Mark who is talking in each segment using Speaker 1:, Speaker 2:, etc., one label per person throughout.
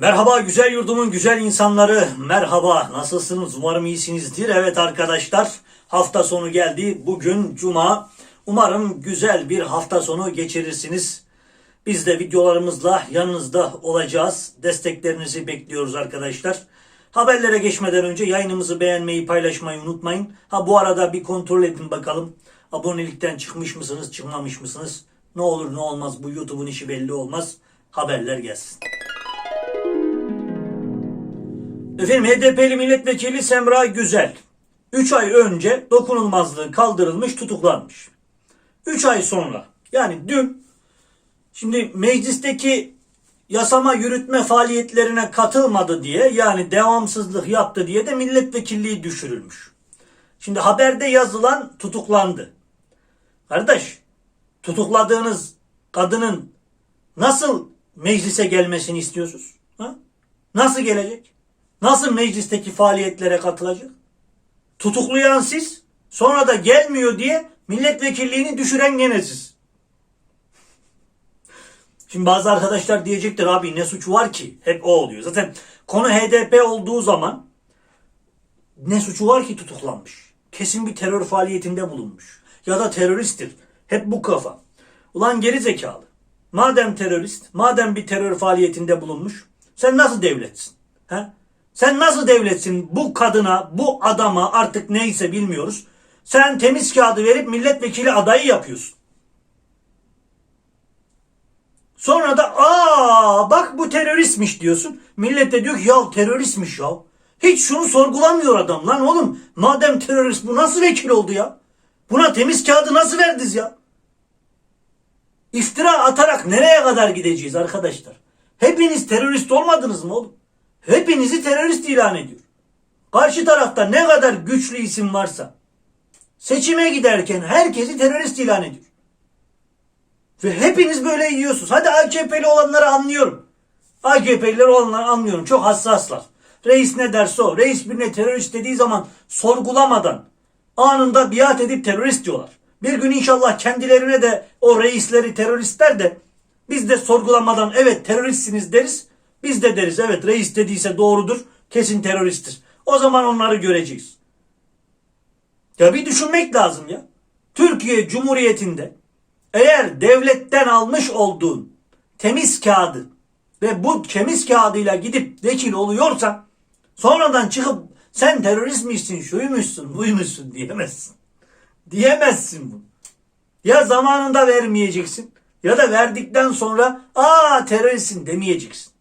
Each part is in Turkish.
Speaker 1: Merhaba güzel yurdumun güzel insanları. Merhaba. Nasılsınız? Umarım iyisinizdir. Evet arkadaşlar hafta sonu geldi. Bugün cuma. Umarım güzel bir hafta sonu geçirirsiniz. Biz de videolarımızla yanınızda olacağız. Desteklerinizi bekliyoruz arkadaşlar. Haberlere geçmeden önce yayınımızı beğenmeyi, paylaşmayı unutmayın. Ha bu arada bir kontrol edin bakalım. Abonelikten çıkmış mısınız, çıkmamış mısınız? Ne olur ne olmaz bu YouTube'un işi belli olmaz. Haberler gelsin. Efendim HDP'li milletvekili Semra Güzel 3 ay önce dokunulmazlığı kaldırılmış tutuklanmış. 3 ay sonra yani dün şimdi meclisteki yasama yürütme faaliyetlerine katılmadı diye yani devamsızlık yaptı diye de milletvekilliği düşürülmüş. Şimdi haberde yazılan tutuklandı. Kardeş tutukladığınız kadının nasıl meclise gelmesini istiyorsunuz? Ha? Nasıl gelecek? Nasıl meclisteki faaliyetlere katılacak? Tutuklayan siz, sonra da gelmiyor diye milletvekilliğini düşüren gene siz. Şimdi bazı arkadaşlar diyecektir abi ne suçu var ki? Hep o oluyor. Zaten konu HDP olduğu zaman ne suçu var ki tutuklanmış? Kesin bir terör faaliyetinde bulunmuş. Ya da teröristtir. Hep bu kafa. Ulan geri zekalı. Madem terörist, madem bir terör faaliyetinde bulunmuş, sen nasıl devletsin? He? Sen nasıl devletsin bu kadına, bu adama artık neyse bilmiyoruz. Sen temiz kağıdı verip milletvekili adayı yapıyorsun. Sonra da aa bak bu teröristmiş diyorsun. Millet de diyor ki ya teröristmiş ya. Hiç şunu sorgulamıyor adam lan oğlum. Madem terörist bu nasıl vekil oldu ya? Buna temiz kağıdı nasıl verdiniz ya? İftira atarak nereye kadar gideceğiz arkadaşlar? Hepiniz terörist olmadınız mı oğlum? Hepinizi terörist ilan ediyor. Karşı tarafta ne kadar güçlü isim varsa seçime giderken herkesi terörist ilan ediyor. Ve hepiniz böyle yiyorsunuz. Hadi AKP'li olanları anlıyorum. AKP'liler olanları anlıyorum. Çok hassaslar. Reis ne derse o. Reis birine terörist dediği zaman sorgulamadan anında biat edip terörist diyorlar. Bir gün inşallah kendilerine de o reisleri teröristler de biz de sorgulamadan evet teröristsiniz deriz. Biz de deriz evet reis dediyse doğrudur. Kesin teröristtir. O zaman onları göreceğiz. Ya bir düşünmek lazım ya. Türkiye Cumhuriyeti'nde eğer devletten almış olduğun temiz kağıdı ve bu temiz kağıdıyla gidip vekil oluyorsan sonradan çıkıp sen terörist misin, şuymuşsun, buymuşsun diyemezsin. Diyemezsin bunu. Ya zamanında vermeyeceksin ya da verdikten sonra aa teröristsin demeyeceksin.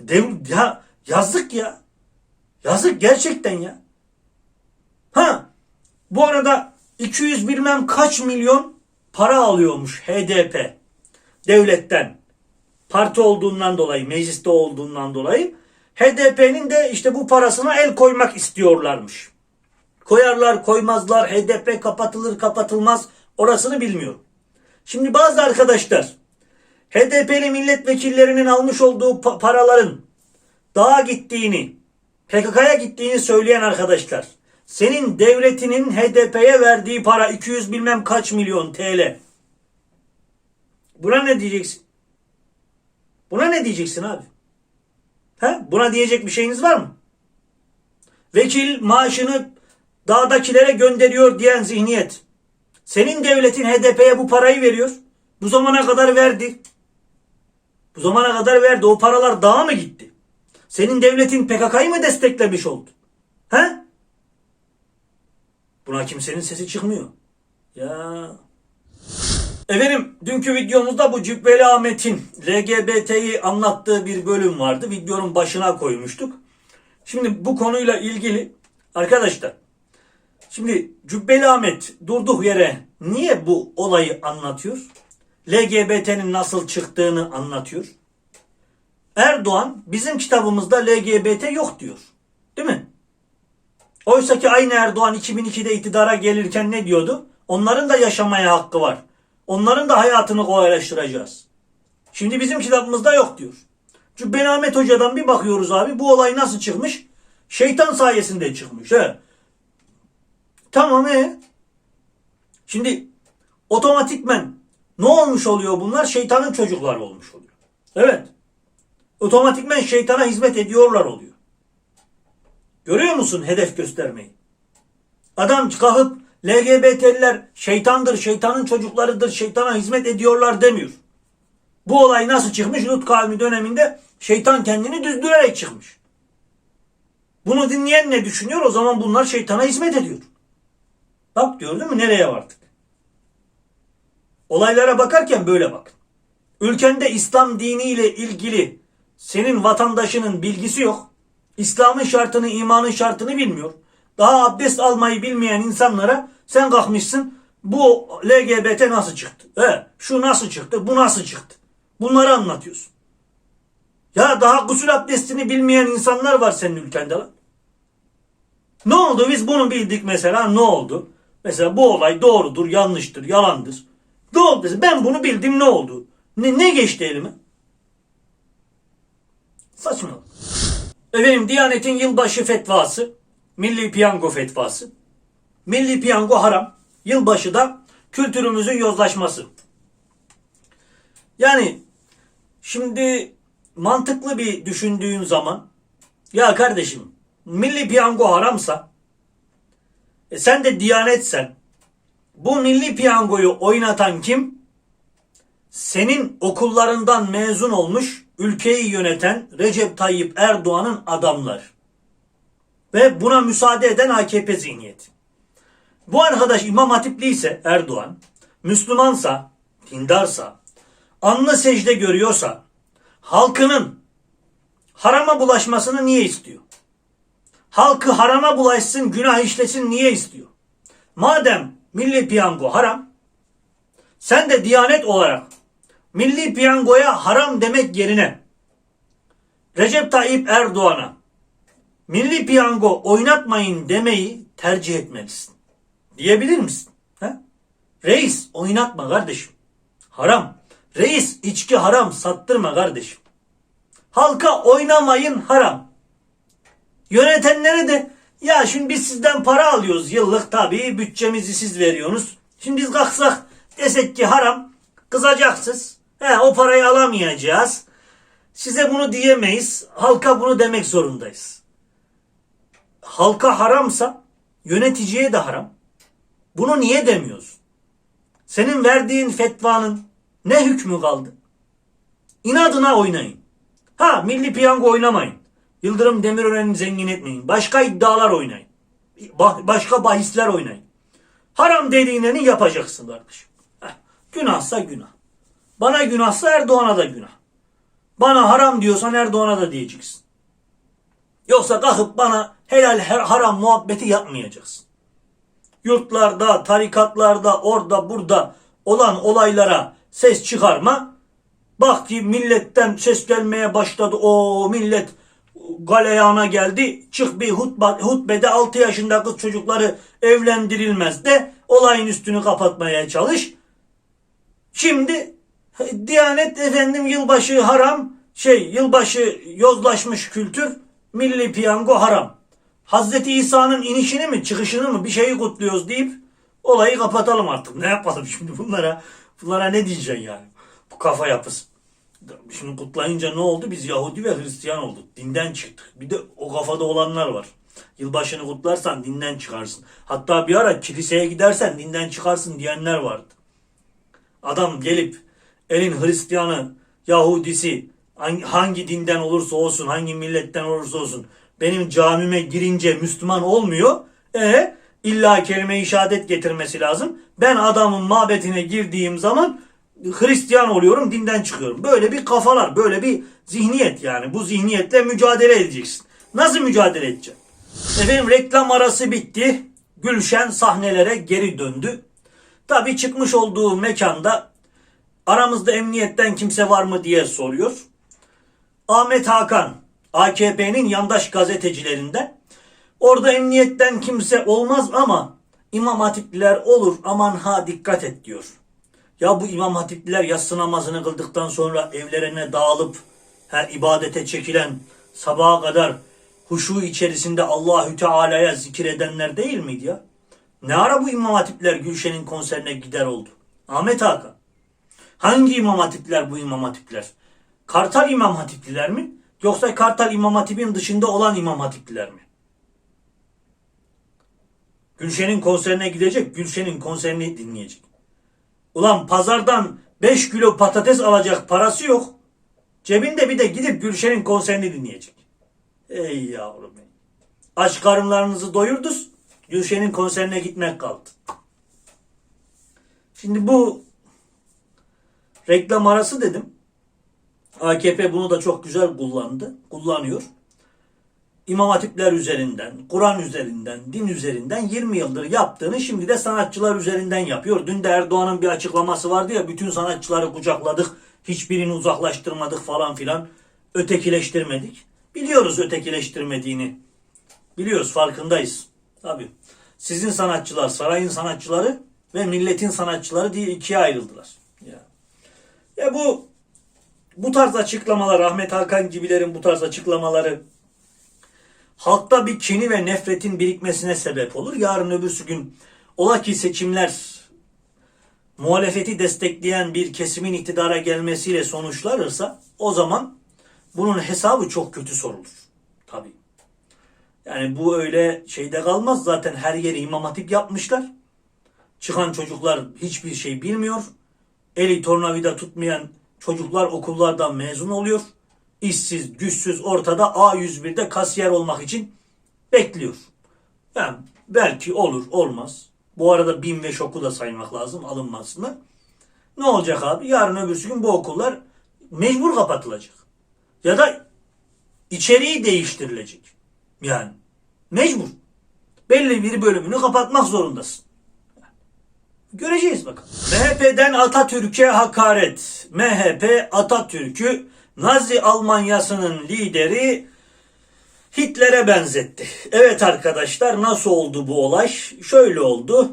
Speaker 1: Dem ya yazık ya. Yazık gerçekten ya. Ha bu arada 200 bilmem kaç milyon para alıyormuş HDP devletten. Parti olduğundan dolayı, mecliste olduğundan dolayı HDP'nin de işte bu parasına el koymak istiyorlarmış. Koyarlar, koymazlar, HDP kapatılır, kapatılmaz orasını bilmiyorum. Şimdi bazı arkadaşlar HDP'li milletvekillerinin almış olduğu pa- paraların dağa gittiğini, PKK'ya gittiğini söyleyen arkadaşlar. Senin devletinin HDP'ye verdiği para 200 bilmem kaç milyon TL. Buna ne diyeceksin? Buna ne diyeceksin abi? He? Buna diyecek bir şeyiniz var mı? Vekil maaşını dağdakilere gönderiyor diyen zihniyet. Senin devletin HDP'ye bu parayı veriyor. Bu zamana kadar verdi. Bu zamana kadar verdi. O paralar dağa mı gitti? Senin devletin PKK'yı mı desteklemiş oldu? He? Buna kimsenin sesi çıkmıyor. Ya. Efendim dünkü videomuzda bu Cübbeli Ahmet'in LGBT'yi anlattığı bir bölüm vardı. Videonun başına koymuştuk. Şimdi bu konuyla ilgili arkadaşlar şimdi Cübbeli Ahmet durduk yere niye bu olayı anlatıyor? LGBT'nin nasıl çıktığını anlatıyor. Erdoğan bizim kitabımızda LGBT yok diyor. Değil mi? Oysa ki aynı Erdoğan 2002'de iktidara gelirken ne diyordu? Onların da yaşamaya hakkı var. Onların da hayatını kolaylaştıracağız. Şimdi bizim kitabımızda yok diyor. Cübbeli Ahmet Hoca'dan bir bakıyoruz abi bu olay nasıl çıkmış? Şeytan sayesinde çıkmış. He. Tamam e. Şimdi otomatikmen ne olmuş oluyor bunlar? Şeytanın çocukları olmuş oluyor. Evet. otomatikmen şeytana hizmet ediyorlar oluyor. Görüyor musun hedef göstermeyi? Adam kalkıp LGBT'liler şeytandır, şeytanın çocuklarıdır, şeytana hizmet ediyorlar demiyor. Bu olay nasıl çıkmış? Lut kavmi döneminde şeytan kendini düzdürerek çıkmış. Bunu dinleyen ne düşünüyor? O zaman bunlar şeytana hizmet ediyor. Bak gördün mü nereye vardık? Olaylara bakarken böyle bak. Ülkende İslam diniyle ilgili senin vatandaşının bilgisi yok. İslam'ın şartını, imanın şartını bilmiyor. Daha abdest almayı bilmeyen insanlara sen kalkmışsın bu LGBT nasıl çıktı? He, şu nasıl çıktı? Bu nasıl çıktı? Bunları anlatıyorsun. Ya daha gusül abdestini bilmeyen insanlar var senin ülkende lan. Ne oldu? Biz bunu bildik mesela. Ne oldu? Mesela bu olay doğrudur, yanlıştır, yalandır. Ne oldu? Ben bunu bildim ne oldu? Ne, ne geçti elime? Saçma. Efendim Diyanet'in yılbaşı fetvası, Milli Piyango fetvası. Milli Piyango haram. Yılbaşı da kültürümüzün yozlaşması. Yani şimdi mantıklı bir düşündüğün zaman ya kardeşim milli piyango haramsa e sen de diyanetsen bu milli piyangoyu oynatan kim? Senin okullarından mezun olmuş ülkeyi yöneten Recep Tayyip Erdoğan'ın adamlar. Ve buna müsaade eden AKP zihniyeti. Bu arkadaş İmam Hatipli ise Erdoğan, Müslümansa, dindarsa, anlı secde görüyorsa, halkının harama bulaşmasını niye istiyor? Halkı harama bulaşsın, günah işlesin niye istiyor? Madem milli piyango haram, sen de diyanet olarak milli piyangoya haram demek yerine Recep Tayyip Erdoğan'a milli piyango oynatmayın demeyi tercih etmelisin. Diyebilir misin? He? Reis oynatma kardeşim. Haram. Reis içki haram sattırma kardeşim. Halka oynamayın haram. Yönetenlere de ya şimdi biz sizden para alıyoruz yıllık tabii bütçemizi siz veriyorsunuz. Şimdi biz kalksak desek ki haram kızacaksınız. He, o parayı alamayacağız. Size bunu diyemeyiz. Halka bunu demek zorundayız. Halka haramsa yöneticiye de haram. Bunu niye demiyorsun? Senin verdiğin fetvanın ne hükmü kaldı? İnadına oynayın. Ha milli piyango oynamayın. Yıldırım Demirören'i zengin etmeyin. Başka iddialar oynayın. Ba- başka bahisler oynayın. Haram dediğini yapacaksın kardeşim. Heh, günahsa günah. Bana günahsa Erdoğan'a da günah. Bana haram diyorsan Erdoğan'a da diyeceksin. Yoksa kalkıp bana helal her haram muhabbeti yapmayacaksın. Yurtlarda, tarikatlarda, orada burada olan olaylara ses çıkarma. Bak ki milletten ses gelmeye başladı. O millet galeyana geldi. Çık bir hutba, hutbede 6 yaşında kız çocukları evlendirilmez de olayın üstünü kapatmaya çalış. Şimdi Diyanet efendim yılbaşı haram, şey yılbaşı yozlaşmış kültür, milli piyango haram. Hazreti İsa'nın inişini mi çıkışını mı bir şeyi kutluyoruz deyip olayı kapatalım artık. Ne yapalım şimdi bunlara? Bunlara ne diyeceksin yani? Bu kafa yapısı. Şimdi kutlayınca ne oldu? Biz Yahudi ve Hristiyan olduk. Dinden çıktık. Bir de o kafada olanlar var. Yılbaşını kutlarsan dinden çıkarsın. Hatta bir ara kiliseye gidersen dinden çıkarsın diyenler vardı. Adam gelip elin Hristiyanı, Yahudisi hangi, dinden olursa olsun, hangi milletten olursa olsun benim camime girince Müslüman olmuyor. E illa kelime-i şehadet getirmesi lazım. Ben adamın mabetine girdiğim zaman Hristiyan oluyorum, dinden çıkıyorum. Böyle bir kafalar, böyle bir zihniyet yani. Bu zihniyetle mücadele edeceksin. Nasıl mücadele edeceksin? Efendim reklam arası bitti. Gülşen sahnelere geri döndü. Tabii çıkmış olduğu mekanda aramızda emniyetten kimse var mı diye soruyor. Ahmet Hakan AKP'nin yandaş gazetecilerinden. Orada emniyetten kimse olmaz ama İmam Hatipliler olur aman ha dikkat et diyor. Ya bu İmam Hatipliler yatsı namazını kıldıktan sonra evlerine dağılıp her ibadete çekilen sabaha kadar huşu içerisinde Allahü Teala'ya zikir edenler değil miydi ya? Ne ara bu İmam Hatipler Gülşen'in konserine gider oldu? Ahmet Hakan. Hangi İmam Hatipler bu İmam Hatipler? Kartal İmam Hatipliler mi? Yoksa Kartal İmam Hatip'in dışında olan İmam Hatipliler mi? Gülşen'in konserine gidecek, Gülşen'in konserini dinleyecek. Ulan pazardan 5 kilo patates alacak parası yok. Cebinde bir de gidip Gülşen'in konserini dinleyecek. Ey yavrum. Aç karınlarınızı doyurduz. Gülşen'in konserine gitmek kaldı. Şimdi bu reklam arası dedim. AKP bunu da çok güzel kullandı. Kullanıyor. İmam hatipler üzerinden, Kur'an üzerinden, din üzerinden 20 yıldır yaptığını şimdi de sanatçılar üzerinden yapıyor. Dün de Erdoğan'ın bir açıklaması vardı ya bütün sanatçıları kucakladık, hiçbirini uzaklaştırmadık falan filan. Ötekileştirmedik. Biliyoruz ötekileştirmediğini. Biliyoruz farkındayız. Tabii. Sizin sanatçılar, sarayın sanatçıları ve milletin sanatçıları diye ikiye ayrıldılar. Ya, ya bu bu tarz açıklamalar, Ahmet Hakan gibilerin bu tarz açıklamaları halkta bir kini ve nefretin birikmesine sebep olur. Yarın öbürsü gün ola ki seçimler muhalefeti destekleyen bir kesimin iktidara gelmesiyle sonuçlanırsa o zaman bunun hesabı çok kötü sorulur. Tabii. Yani bu öyle şeyde kalmaz. Zaten her yeri imam hatip yapmışlar. Çıkan çocuklar hiçbir şey bilmiyor. Eli tornavida tutmayan çocuklar okullardan mezun oluyor. İşsiz, güçsüz ortada A101'de kasiyer olmak için bekliyor. Yani belki olur, olmaz. Bu arada BİM ve ŞOK'u da saymak lazım alınmasını. Ne olacak abi? Yarın öbürsü gün bu okullar mecbur kapatılacak. Ya da içeriği değiştirilecek. Yani mecbur. Belli bir bölümünü kapatmak zorundasın. Göreceğiz bakalım. MHP'den Atatürk'e hakaret. MHP Atatürk'ü Nazi Almanyası'nın lideri Hitler'e benzetti. Evet arkadaşlar nasıl oldu bu olay? Şöyle oldu.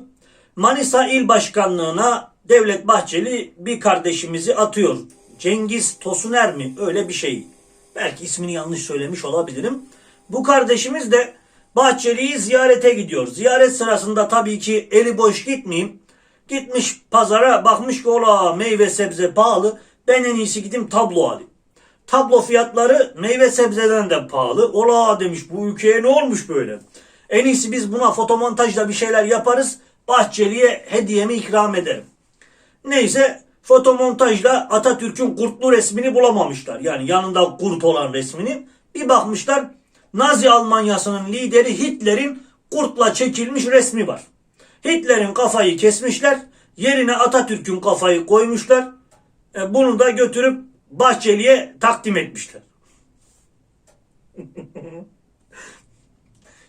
Speaker 1: Manisa İl Başkanlığı'na Devlet Bahçeli bir kardeşimizi atıyor. Cengiz Tosuner mi? Öyle bir şey. Belki ismini yanlış söylemiş olabilirim. Bu kardeşimiz de Bahçeli'yi ziyarete gidiyor. Ziyaret sırasında tabii ki eli boş gitmeyeyim. Gitmiş pazara bakmış ki ola meyve sebze pahalı. Ben en iyisi gideyim tablo alayım. Tablo fiyatları meyve sebzeden de pahalı. Ola demiş bu ülkeye ne olmuş böyle? En iyisi biz buna fotomontajla bir şeyler yaparız. Bahçeli'ye hediyemi ikram ederim. Neyse fotomontajla Atatürk'ün kurtlu resmini bulamamışlar. Yani yanında kurt olan resmini. Bir bakmışlar Nazi Almanyası'nın lideri Hitler'in kurtla çekilmiş resmi var. Hitler'in kafayı kesmişler. Yerine Atatürk'ün kafayı koymuşlar. E, bunu da götürüp Bahçeli'ye takdim etmişler.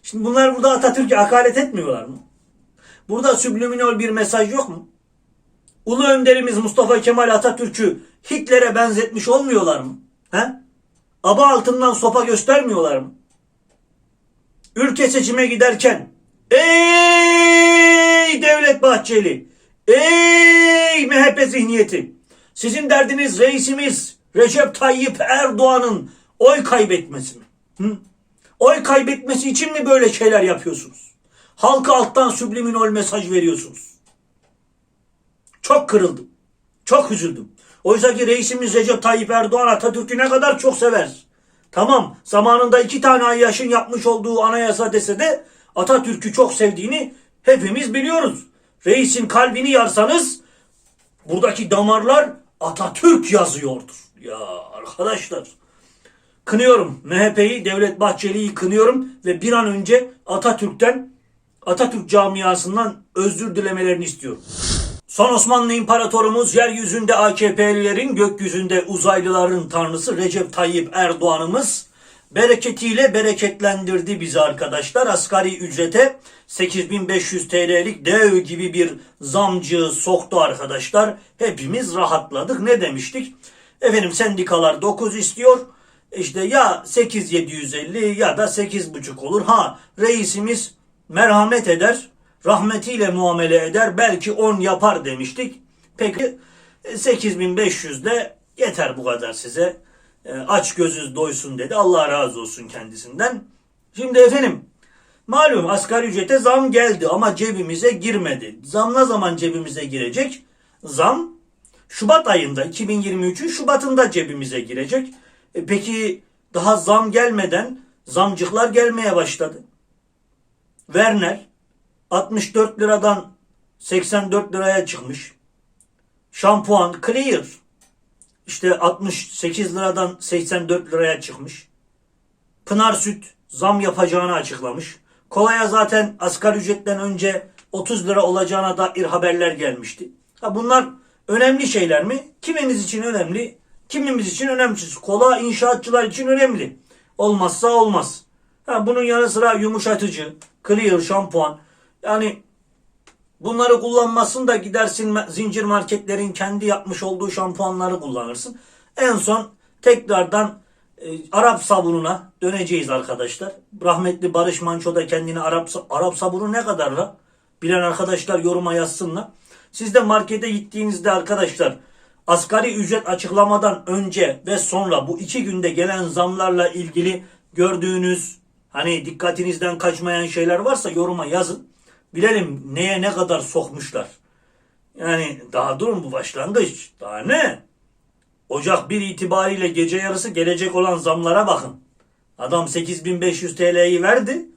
Speaker 1: Şimdi bunlar burada Atatürk'e hakaret etmiyorlar mı? Burada subliminal bir mesaj yok mu? Ulu önderimiz Mustafa Kemal Atatürk'ü Hitler'e benzetmiş olmuyorlar mı? He? Aba altından sopa göstermiyorlar mı? Ülke seçime giderken ey Devlet Bahçeli, ey MHP zihniyeti, sizin derdiniz reisimiz Recep Tayyip Erdoğan'ın oy kaybetmesi mi? Hı? Oy kaybetmesi için mi böyle şeyler yapıyorsunuz? Halka alttan subliminal mesaj veriyorsunuz. Çok kırıldım. Çok üzüldüm. Oysa ki reisimiz Recep Tayyip Erdoğan Atatürk'ü ne kadar çok sever. Tamam zamanında iki tane ay yaşın yapmış olduğu anayasa dese de Atatürk'ü çok sevdiğini hepimiz biliyoruz. Reisin kalbini yarsanız buradaki damarlar Atatürk yazıyordur. Ya arkadaşlar kınıyorum MHP'yi, Devlet Bahçeli'yi kınıyorum ve bir an önce Atatürk'ten, Atatürk camiasından özür dilemelerini istiyorum. Son Osmanlı İmparatorumuz yeryüzünde AKP'lilerin gökyüzünde uzaylıların tanrısı Recep Tayyip Erdoğan'ımız bereketiyle bereketlendirdi bizi arkadaşlar. Asgari ücrete 8500 TL'lik dev gibi bir zamcı soktu arkadaşlar. Hepimiz rahatladık. Ne demiştik? Efendim sendikalar 9 istiyor. İşte ya 8750 ya da 8,5 olur. Ha reisimiz merhamet eder rahmetiyle muamele eder belki 10 yapar demiştik. Peki 8500 de yeter bu kadar size. E, Aç gözünüz doysun dedi. Allah razı olsun kendisinden. Şimdi efendim malum asgari ücrete zam geldi ama cebimize girmedi. Zam ne zaman cebimize girecek? Zam Şubat ayında 2023'ün Şubat'ında cebimize girecek. E peki daha zam gelmeden zamcıklar gelmeye başladı. Werner 64 liradan 84 liraya çıkmış. Şampuan Clear işte 68 liradan 84 liraya çıkmış. Pınar Süt zam yapacağını açıklamış. Kolaya zaten asgari ücretten önce 30 lira olacağına dair haberler gelmişti. Ha bunlar önemli şeyler mi? Kimimiz için önemli, kimimiz için önemsiz. Kola inşaatçılar için önemli. Olmazsa olmaz. Ha bunun yanı sıra yumuşatıcı, clear şampuan. Yani bunları kullanmasın da gidersin zincir marketlerin kendi yapmış olduğu şampuanları kullanırsın. En son tekrardan e, Arap sabununa döneceğiz arkadaşlar. Rahmetli Barış Manço da kendini Arap Arap sabunu ne kadar la? Bilen arkadaşlar yoruma yazsınlar. Siz de markete gittiğinizde arkadaşlar asgari ücret açıklamadan önce ve sonra bu iki günde gelen zamlarla ilgili gördüğünüz hani dikkatinizden kaçmayan şeyler varsa yoruma yazın. Bilelim neye ne kadar sokmuşlar. Yani daha durun bu başlangıç. Daha ne? Ocak 1 itibariyle gece yarısı gelecek olan zamlara bakın. Adam 8500 TL'yi verdi.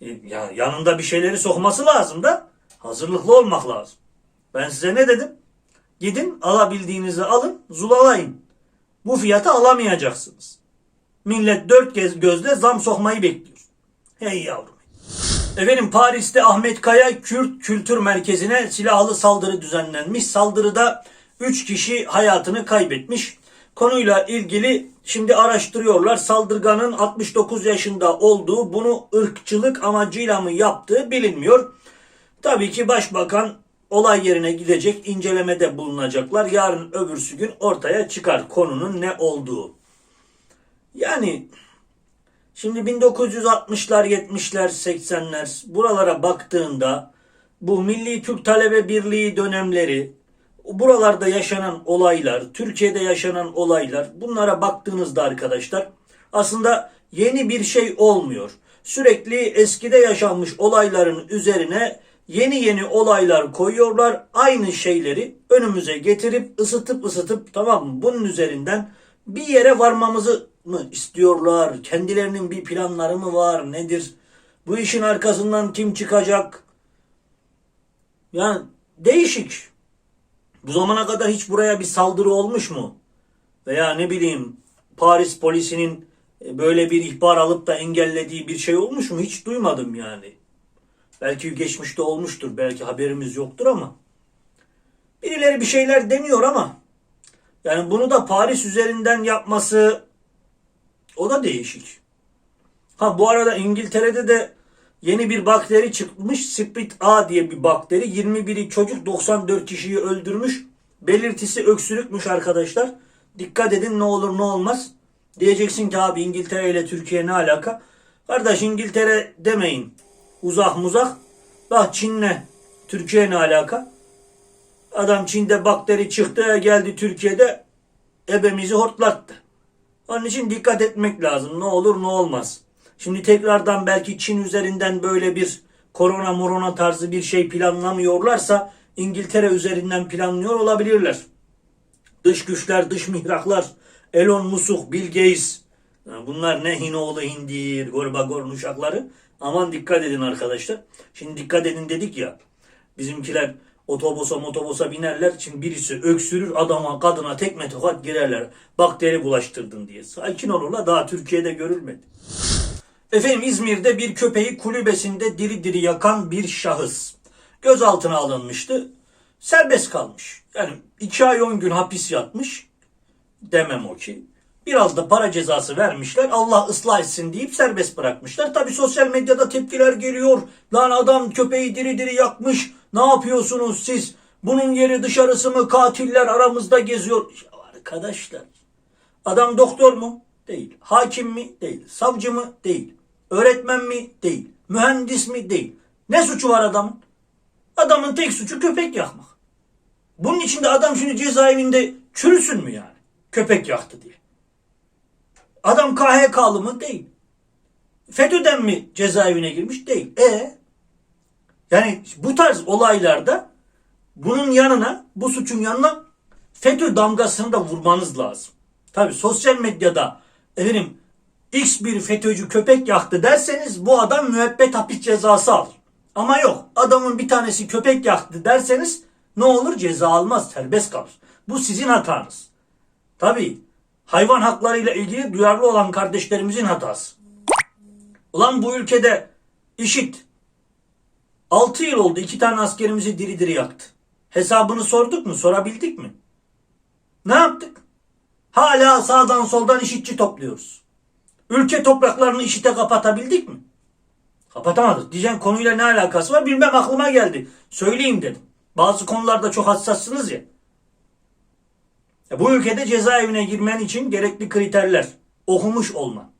Speaker 1: E, Ya yanında bir şeyleri sokması lazım da hazırlıklı olmak lazım. Ben size ne dedim? Gidin alabildiğinizi alın, zulalayın. Bu fiyata alamayacaksınız. Millet dört kez gözle zam sokmayı bekliyor. Hey yavrum. Efendim Paris'te Ahmet Kaya Kürt Kültür Merkezi'ne silahlı saldırı düzenlenmiş. Saldırıda 3 kişi hayatını kaybetmiş. Konuyla ilgili şimdi araştırıyorlar. Saldırganın 69 yaşında olduğu, bunu ırkçılık amacıyla mı yaptığı bilinmiyor. Tabii ki başbakan olay yerine gidecek, incelemede bulunacaklar. Yarın öbürsü gün ortaya çıkar konunun ne olduğu. Yani Şimdi 1960'lar, 70'ler, 80'ler buralara baktığında bu Milli Türk Talebe Birliği dönemleri, buralarda yaşanan olaylar, Türkiye'de yaşanan olaylar bunlara baktığınızda arkadaşlar aslında yeni bir şey olmuyor. Sürekli eskide yaşanmış olayların üzerine yeni yeni olaylar koyuyorlar. Aynı şeyleri önümüze getirip ısıtıp ısıtıp tamam mı? Bunun üzerinden bir yere varmamızı mı istiyorlar? Kendilerinin bir planları mı var? Nedir? Bu işin arkasından kim çıkacak? Yani değişik. Bu zamana kadar hiç buraya bir saldırı olmuş mu? Veya ne bileyim Paris polisinin e, böyle bir ihbar alıp da engellediği bir şey olmuş mu? Hiç duymadım yani. Belki geçmişte olmuştur. Belki haberimiz yoktur ama. Birileri bir şeyler deniyor ama yani bunu da Paris üzerinden yapması o da değişik. Ha bu arada İngiltere'de de yeni bir bakteri çıkmış. Sprit A diye bir bakteri. 21'i çocuk 94 kişiyi öldürmüş. Belirtisi öksürükmüş arkadaşlar. Dikkat edin ne olur ne olmaz. Diyeceksin ki abi İngiltere ile Türkiye ne alaka? Kardeş İngiltere demeyin. Uzak muzak. Bak Çin'le Türkiye ne alaka? Adam Çin'de bakteri çıktı geldi Türkiye'de ebemizi hortlattı. Onun için dikkat etmek lazım. Ne olur ne olmaz. Şimdi tekrardan belki Çin üzerinden böyle bir korona morona tarzı bir şey planlamıyorlarsa İngiltere üzerinden planlıyor olabilirler. Dış güçler, dış mihraklar, Elon Musk, Bill Gates. Bunlar ne hinoğlu hindir, gorbagorun uşakları. Aman dikkat edin arkadaşlar. Şimdi dikkat edin dedik ya. Bizimkiler otobosa motobosa binerler. Şimdi birisi öksürür adama kadına tekme tokat girerler. Bakteri bulaştırdın diye. Sakin olurlar daha Türkiye'de görülmedi. Efendim İzmir'de bir köpeği kulübesinde diri diri yakan bir şahıs gözaltına alınmıştı. Serbest kalmış. Yani iki ay on gün hapis yatmış. Demem o ki. Biraz da para cezası vermişler. Allah ıslah etsin deyip serbest bırakmışlar. Tabi sosyal medyada tepkiler geliyor. Lan adam köpeği diri diri yakmış. Ne yapıyorsunuz siz? Bunun yeri dışarısı mı? Katiller aramızda geziyor. Ya arkadaşlar. Adam doktor mu? Değil. Hakim mi? Değil. Savcı mı? Değil. Öğretmen mi? Değil. Mühendis mi? Değil. Ne suçu var adamın? Adamın tek suçu köpek yakmak. Bunun için de adam şimdi cezaevinde çürüsün mü yani? Köpek yaktı diye. Adam KHK'lı mı? Değil. FETÖ'den mi cezaevine girmiş? Değil. E yani bu tarz olaylarda bunun yanına, bu suçun yanına FETÖ damgasını da vurmanız lazım. Tabi sosyal medyada efendim X bir FETÖ'cü köpek yaktı derseniz bu adam müebbet hapis cezası alır. Ama yok adamın bir tanesi köpek yaktı derseniz ne olur ceza almaz serbest kalır. Bu sizin hatanız. Tabi hayvan haklarıyla ilgili duyarlı olan kardeşlerimizin hatası. Ulan bu ülkede işit 6 yıl oldu iki tane askerimizi diri diri yaktı. Hesabını sorduk mu sorabildik mi? Ne yaptık? Hala sağdan soldan işitçi topluyoruz. Ülke topraklarını işite kapatabildik mi? Kapatamadık. Diyeceğim konuyla ne alakası var bilmem aklıma geldi. Söyleyeyim dedim. Bazı konularda çok hassassınız ya. Ya bu ülkede cezaevine girmen için gerekli kriterler. Okumuş olman.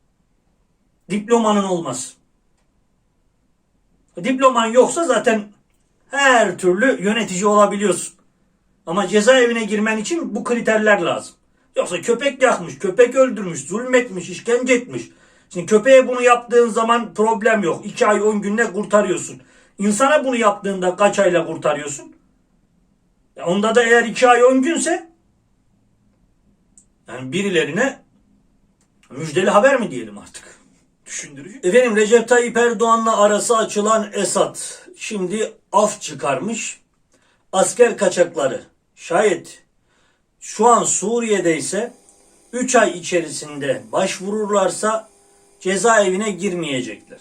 Speaker 1: Diplomanın olması. Diploman yoksa zaten her türlü yönetici olabiliyorsun. Ama cezaevine girmen için bu kriterler lazım. Yoksa köpek yakmış, köpek öldürmüş, zulmetmiş, işkence etmiş. Şimdi köpeğe bunu yaptığın zaman problem yok. 2 ay 10 günde kurtarıyorsun. İnsana bunu yaptığında kaç ayla kurtarıyorsun? Onda da eğer 2 ay 10 günse yani birilerine müjdeli haber mi diyelim artık? Düşündürücü. Efendim Recep Tayyip Erdoğan'la arası açılan Esat şimdi af çıkarmış. Asker kaçakları şayet şu an Suriye'de ise 3 ay içerisinde başvururlarsa cezaevine girmeyecekler.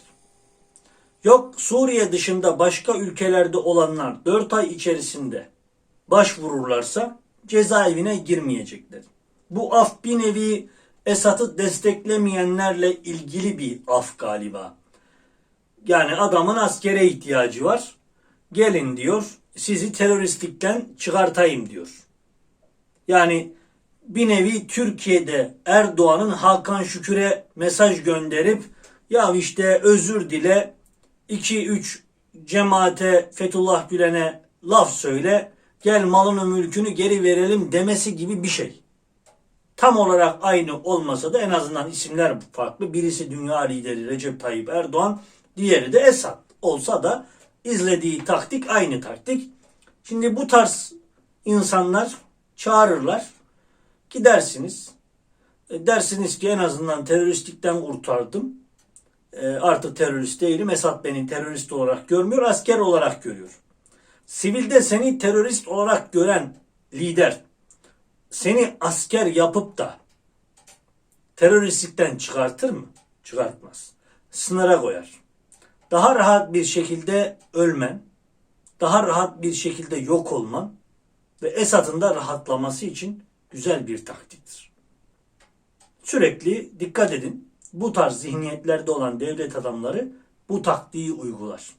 Speaker 1: Yok Suriye dışında başka ülkelerde olanlar 4 ay içerisinde başvururlarsa cezaevine girmeyecekler. Bu af bir nevi Esad'ı desteklemeyenlerle ilgili bir af galiba. Yani adamın askere ihtiyacı var. Gelin diyor sizi teröristlikten çıkartayım diyor. Yani bir nevi Türkiye'de Erdoğan'ın Hakan Şükür'e mesaj gönderip ya işte özür dile 2-3 cemaate Fethullah Gülen'e laf söyle gel malını mülkünü geri verelim demesi gibi bir şey. Tam olarak aynı olmasa da en azından isimler farklı. Birisi dünya lideri Recep Tayyip Erdoğan, diğeri de Esad. Olsa da izlediği taktik aynı taktik. Şimdi bu tarz insanlar çağırırlar. Gidersiniz. E, dersiniz ki en azından teröristlikten kurtardım. E, artık terörist değilim. Esad beni terörist olarak görmüyor, asker olarak görüyor. Sivilde seni terörist olarak gören lider seni asker yapıp da teröristlikten çıkartır mı? Çıkartmaz. Sınıra koyar. Daha rahat bir şekilde ölmen, daha rahat bir şekilde yok olman ve Esad'ın da rahatlaması için güzel bir taktiktir. Sürekli dikkat edin. Bu tarz zihniyetlerde olan devlet adamları bu taktiği uygular.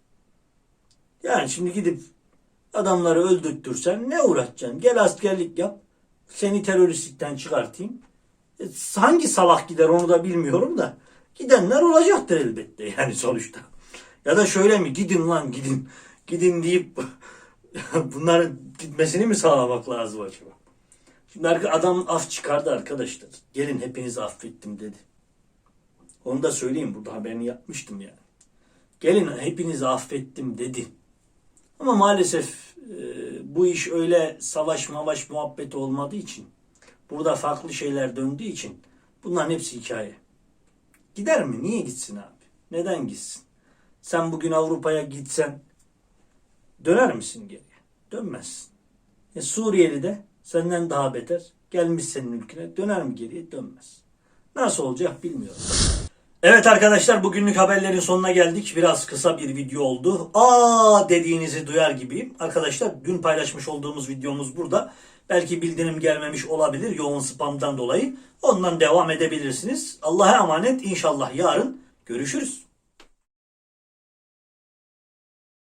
Speaker 1: Yani şimdi gidip adamları öldürtürsen ne uğraşacaksın? Gel askerlik yap. Seni teröristlikten çıkartayım. E, hangi salak gider onu da bilmiyorum da. Gidenler olacaktır elbette yani sonuçta. Ya da şöyle mi gidin lan gidin. Gidin deyip bunların gitmesini mi sağlamak lazım acaba? Şimdi adam af çıkardı arkadaşlar. Gelin hepinizi affettim dedi. Onu da söyleyeyim burada haberini yapmıştım yani. Gelin hepinizi affettim dedi. Ama maalesef e, bu iş öyle savaş mavaş muhabbeti olmadığı için burada farklı şeyler döndüğü için bunların hepsi hikaye. Gider mi? Niye gitsin abi? Neden gitsin? Sen bugün Avrupa'ya gitsen döner misin geriye? Dönmezsin. E Suriyeli de senden daha beter gelmiş senin ülkene döner mi geriye? Dönmez. Nasıl olacak bilmiyorum. Evet arkadaşlar bugünlük haberlerin sonuna geldik. Biraz kısa bir video oldu. Aa dediğinizi duyar gibiyim. Arkadaşlar dün paylaşmış olduğumuz videomuz burada. Belki bildirim gelmemiş olabilir yoğun spamdan dolayı. Ondan devam edebilirsiniz. Allah'a emanet. İnşallah yarın görüşürüz.